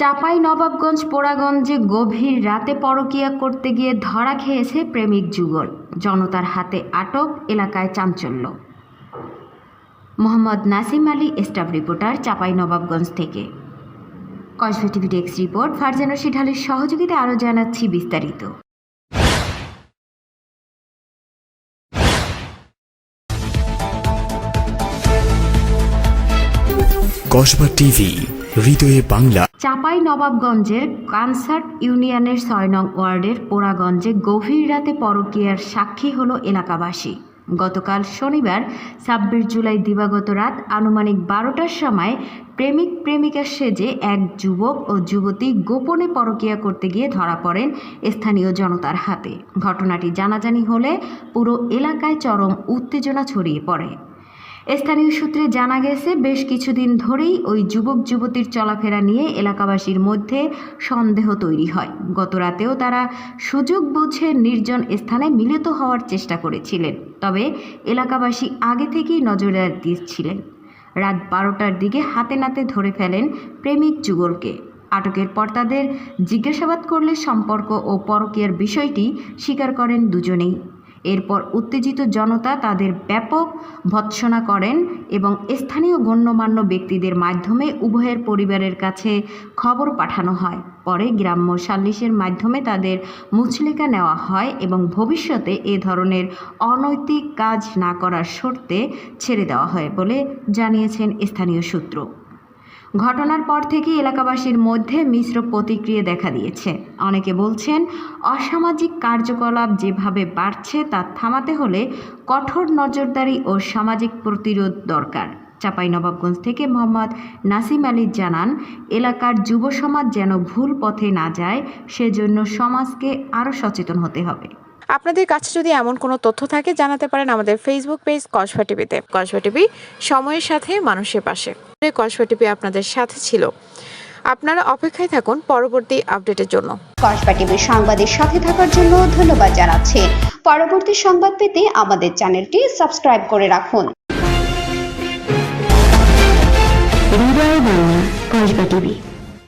চাপাই নবাবগঞ্জ পোড়াগঞ্জে গভীর রাতে পরকিয়া করতে গিয়ে ধরা খেয়েছে প্রেমিক যুগল। জনতার হাতে আটক এলাকায় চাঞ্চল্য। মোহাম্মদ নাসিম আলী, স্টাফ রিপোর্টার চাপাই নবাবগঞ্জ থেকে। Kasba TV desk report, Farzan Rashid আলীর সহযোগিতায় আরও জানাচ্ছি বিস্তারিত। কসবা টিভি হৃদয়ে বাংলা। চাপাই নবাবগঞ্জের কানসার্ট ইউনিয়নের ছয় নং ওয়ার্ডের পোড়াগঞ্জে গভীর রাতে পরকীয়ার সাক্ষী হলো এলাকাবাসী। গতকাল শনিবার, ছাব্বিশ জুলাই দিবাগত রাত আনুমানিক বারোটার সময় প্রেমিক প্রেমিকা সেজে এক যুবক ও যুবতী গোপনে পরকীয়া করতে গিয়ে ধরা পড়েন স্থানীয় জনতার হাতে। ঘটনাটি জানাজানি হলে পুরো এলাকায় চরম উত্তেজনা ছড়িয়ে পড়ে। স্থানীয় সূত্রে জানা গেছে, বেশ কিছুদিন ধরেই ওই যুবক যুবতীর চলাফেরা নিয়ে এলাকাবাসীর মধ্যে সন্দেহ তৈরি হয়। গত রাতেও তারা সুযোগ বুঝে নির্জন স্থানে মিলিত হওয়ার চেষ্টা করেছিলেন, তবে এলাকাবাসী আগে থেকেই নজরদারি দিচ্ছিলেন। রাত বারোটার দিকে হাতে নাতে ধরে ফেলেন প্রেমিক যুগলকে। আটকের পর তাদের জিজ্ঞাসাবাদ করলে সম্পর্ক ও পরকীয়ার বিষয়টি স্বীকার করেন দুজনেই। এরপর উত্তেজিত জনতা তাদের ব্যাপক ভৎসনা করেন এবং স্থানীয় গণ্যমান্য ব্যক্তিদের মাধ্যমে উভয়ের পরিবারের কাছে খবর পাঠানো হয়। পরে গ্রাম্য সাল্লিশের মাধ্যমে তাদের মুচলেকা নেওয়া হয় এবং ভবিষ্যতে এ ধরনের অনৈতিক কাজ না করার শর্তে ছেড়ে দেওয়া হয় বলে জানিয়েছেন স্থানীয় সূত্র। ঘটনার পর থেকে এলাকাবাসীর মধ্যে মিশ্র প্রতিক্রিয়া দেখা দিয়েছে। অনেকে বলছেন, অসামাজিক কার্যকলাপ যেভাবে বাড়ছে তা থামাতে হলে কঠোর নজরদারি ও সামাজিক প্রতিরোধ দরকার। চাঁপাইনবাবগঞ্জ থেকে মোহাম্মদ নাসিম আলী জানান, এলাকার যুব সমাজ যেন ভুল পথে না যায়, সেজন্য সমাজকে আরও সচেতন হতে হবে। আপনাদের কাছে যদি এমন কোনো তথ্য থাকে, জানাতে পারেন আমাদের ফেসবুক পেজ কসবা টিভিতে। কসবা টিভি, সময়ের সাথে মানুষের পাশে। কসবা টিভি আপনাদের সাথে ছিল। আপনারা অপেক্ষায় থাকুন পরবর্তী আপডেটের জন্য। কসবা টিভির সংবাদের সাথে থাকার জন্য ধন্যবাদ জানাচ্ছি। পরবর্তী সংবাদ পেতে আমাদের চ্যানেলটি সাবস্ক্রাইব করে রাখুন। কসবা টিভি।